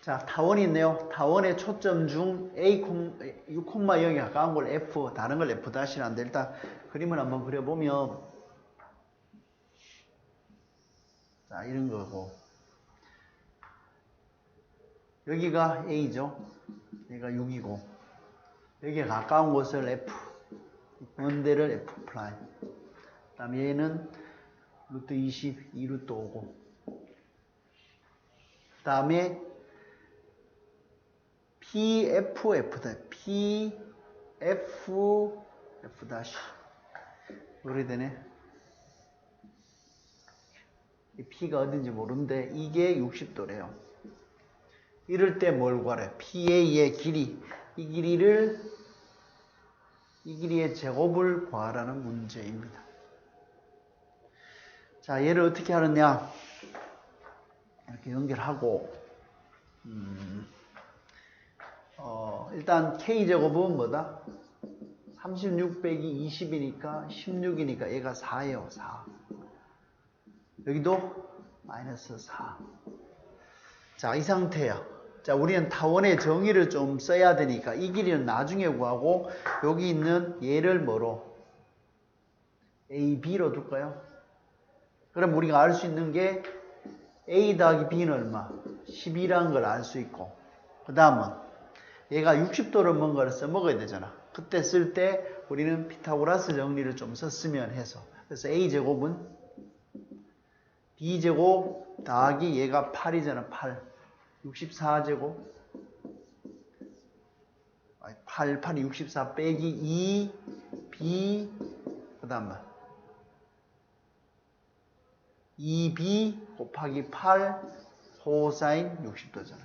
자, 타원이 있네요. 타원의 초점 중 A, 6,0에 가까운 걸 F, 다른 걸 F 다시라는데 일단 그림을 한번 그려보면 자, 이런 거고 여기가 A죠. 여기가 6이고 여기에 가까운 곳을 F, 먼 데를 F 프라임. 그 다음에 얘는 루트 20, 2루트 5고 그 다음에 PFF다. PF, 다시. 오래되네. 이 P가 어딘지 모르는데 이게 60도래요. 이럴 때 뭘 구하래? PA의 길이. 이 길이를 이 길이의 제곱을 구하라는 문제입니다. 자, 얘를 어떻게 하느냐? 이렇게 연결하고 음. 어, 일단 K제곱은 뭐다? 36 빼기 20이니까 16이니까 얘가 4예요, 4. 여기도 마이너스 4. 자, 이 상태야. 자, 우리는 타원의 정의를 좀 써야 되니까 이 길이는 나중에 구하고 여기 있는 얘를 뭐로? A, B로 둘까요? 그럼 우리가 알 수 있는 게 A 더하기 B는 얼마? 10이라는 걸 알 수 있고 그 다음은 얘가 60도를 뭔가를 써먹어야 되잖아. 그때 쓸 때 우리는 피타고라스 정리를 좀 썼으면 해서. 그래서 A제곱은 B제곱 더하기 얘가 8이잖아. 8. 64제곱. 8, 8이 64 빼기 2, B, 그 다음 2B 곱하기 8 코사인 60도잖아.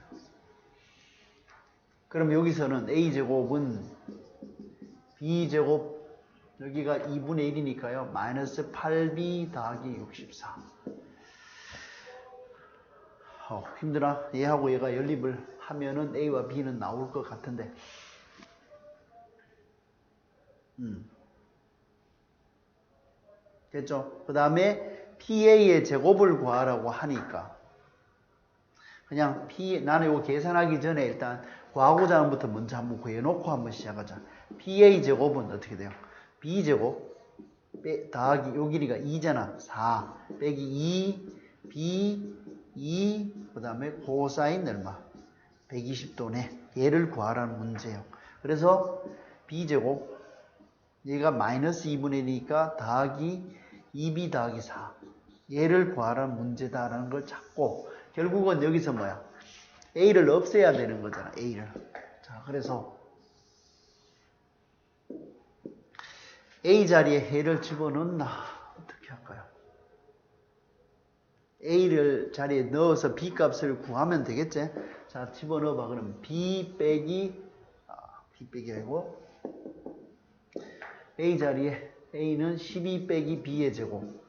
그럼 여기서는 a제곱은 b제곱 여기가 2분의 1이니까요. 마이너스 8b 더하기 64. 어, 힘들어. 얘하고 얘가 연립을 하면은 a와 b는 나올 것 같은데. 음. 됐죠? 그 다음에 pa의 제곱을 구하라고 하니까 그냥 p 나는 이거 계산하기 전에 일단 구하고자 하는 부터 먼저 한번 구해놓고 한번 시작하자. PA 제곱은 어떻게 돼요? B 제곱 빼, 더하기 요 길이가 2잖아. 4 빼기 2 B 2 그다음에 코사인 얼마? 120도네. 얘를 구하라는 문제예요. 그래서 B 제곱 얘가 마이너스 2분의 1이니까 더하기 2B 더하기 4 얘를 구하라는 문제다라는 걸 찾고 결국은 여기서 뭐야? A를 없애야 되는 거잖아. A를. 자, 그래서 A 자리에 해를 집어넣나 어떻게 할까요? A를 자리에 넣어서 B 값을 구하면 되겠지? 자, 집어넣어봐. 그럼 B 빼기 아, B 빼기 아니고 A 자리에 A는 12 빼기 B의 제곱은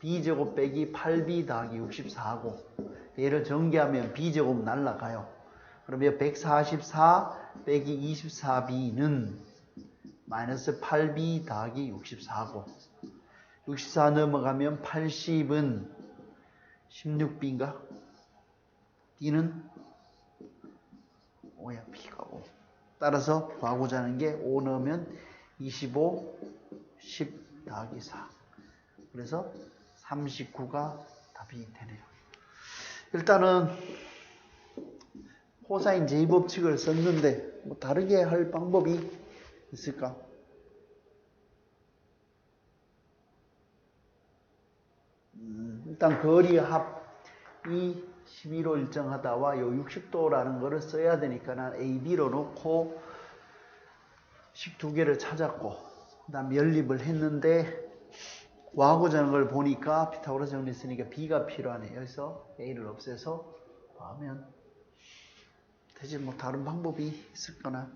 B제곱 빼기 8B 더하기 64하고 얘를 전개하면 B제곱 날라가요. 그러면 144 빼기 24B는 마이너스 8B 더하기 64고 64 넘어가면 80은 16B인가? D는 5야 B가 5. 따라서 구하고자 하는 게 5 넣으면 25, 10 더하기 4. 그래서 39가 답이 되네요. 일단은 코사인 제2법칙을 썼는데 뭐 다르게 할 방법이 있을까? 음, 일단 거리 합이 12로 일정하다와 요 60도라는 거를 써야 되니까 난 AB로 놓고 식 두 개를 찾았고 그 다음 연립을 했는데 구하고자 하는 걸 보니까 피타고라스 정리 쓰니까 B가 필요하네. 여기서 A를 없애서 구하면 되지 뭐 다른 방법이 있을거나